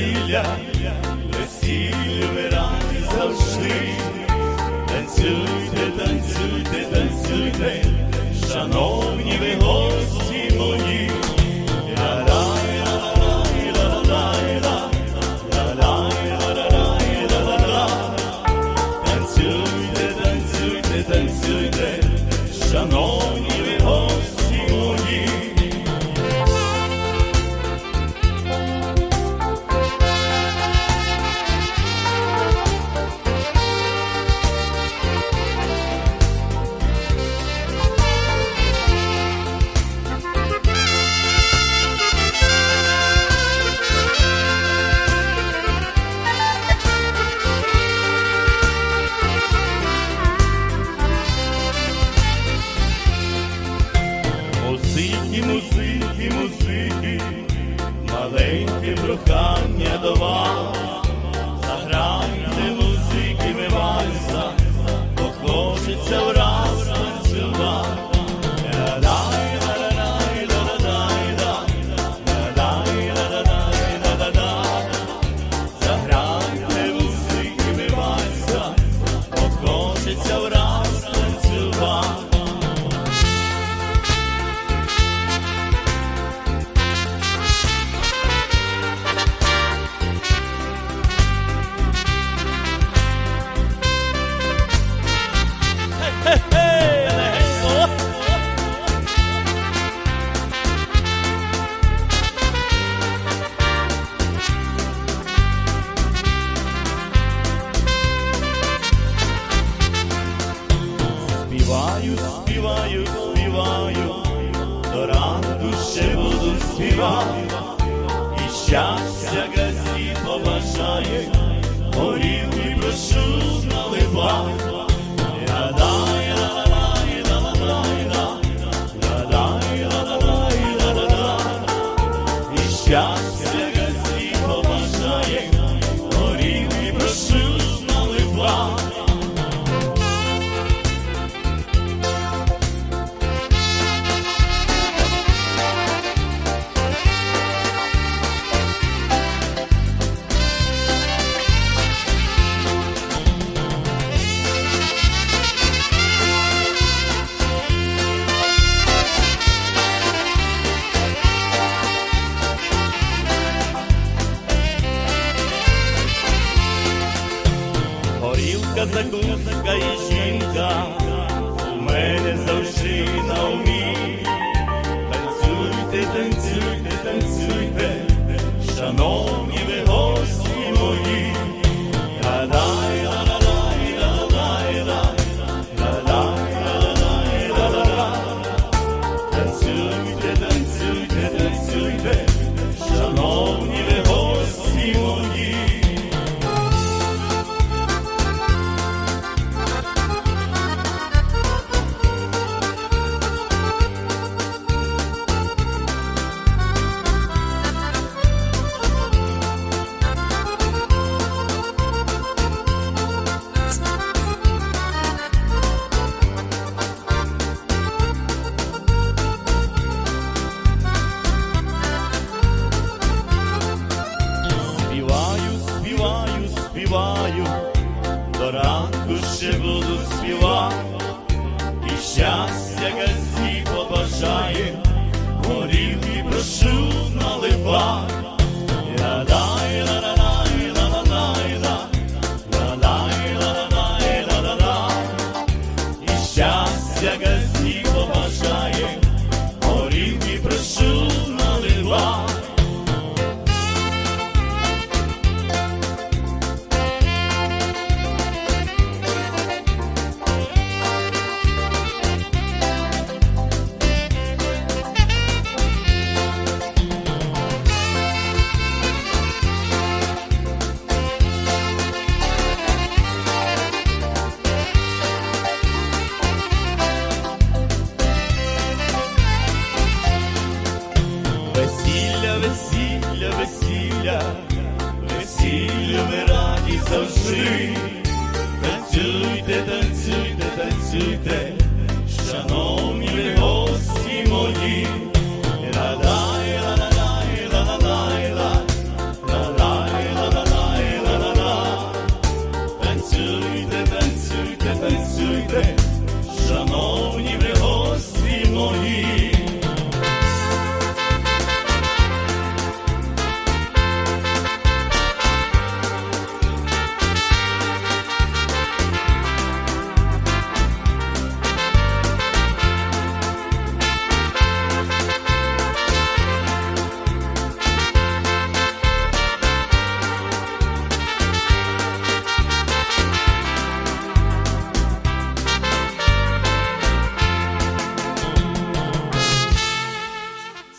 весілля, весілля раді завжди. Танцюйте, танцюйте, танцюйте, шановні Музики, музики, маленьке прохання до вас. Співаю, співаю, співаю, до ранку ще буду співати, і щастя газі побажає, горілки прошу наливати. Ля-лай, горілка, закуска і жінка, у мене завжди на умі. Танцюйте, танцюйте, танцюйте, шановні ви щастя газі побажає, горілки завжди. Танцюйте, танцюйте, танцюйте,